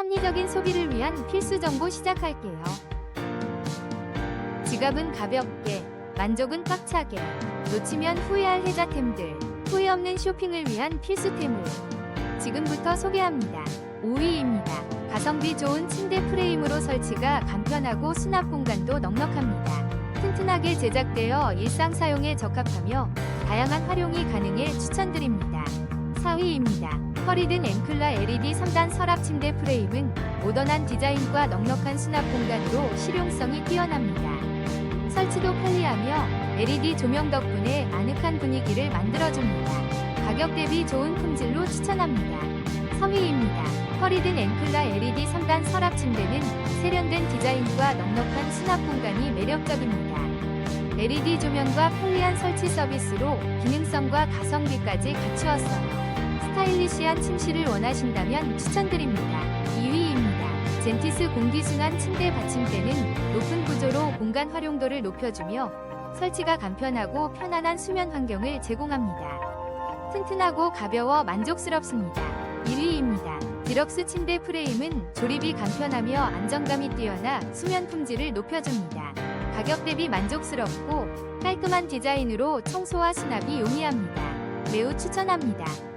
합리적인 소비를 위한 필수 정보 시작할게요. 지갑은 가볍게, 만족은 꽉차게, 놓치면 후회할 혜자템들, 후회 없는 쇼핑을 위한 필수템을 지금부터 소개합니다. 5위입니다. 가성비 좋은 침대 프레임으로 설치가 간편하고 수납 공간도 넉넉합니다. 튼튼하게 제작되어 일상 사용에 적합하며 다양한 활용이 가능해 추천드립니다. 4위입니다. 허리든 앵클라 LED 3단 서랍 침대 프레임은 모던한 디자인과 넉넉한 수납 공간으로 실용성이 뛰어납니다. 설치도 편리하며 LED 조명 덕분에 아늑한 분위기를 만들어줍니다. 가격 대비 좋은 품질로 추천합니다. 3위입니다. 허리든 앵클라 LED 3단 서랍 침대는 세련된 디자인과 넉넉한 수납 공간이 매력적입니다. LED 조명과 편리한 설치 서비스로 기능성과 가성비까지 갖추었어요. 스타일리시한 침실을 원하신다면 추천드립니다. 2위입니다. 젠티스 공기순환 침대 받침대는 높은 구조로 공간 활용도를 높여주며 설치가 간편하고 편안한 수면 환경을 제공합니다. 튼튼하고 가벼워 만족스럽습니다. 1위입니다. 디럭스 침대 프레임은 조립이 간편하며 안정감이 뛰어나 수면 품질을 높여줍니다. 가격 대비 만족스럽고 깔끔한 디자인으로 청소와 수납이 용이합니다. 매우 추천합니다.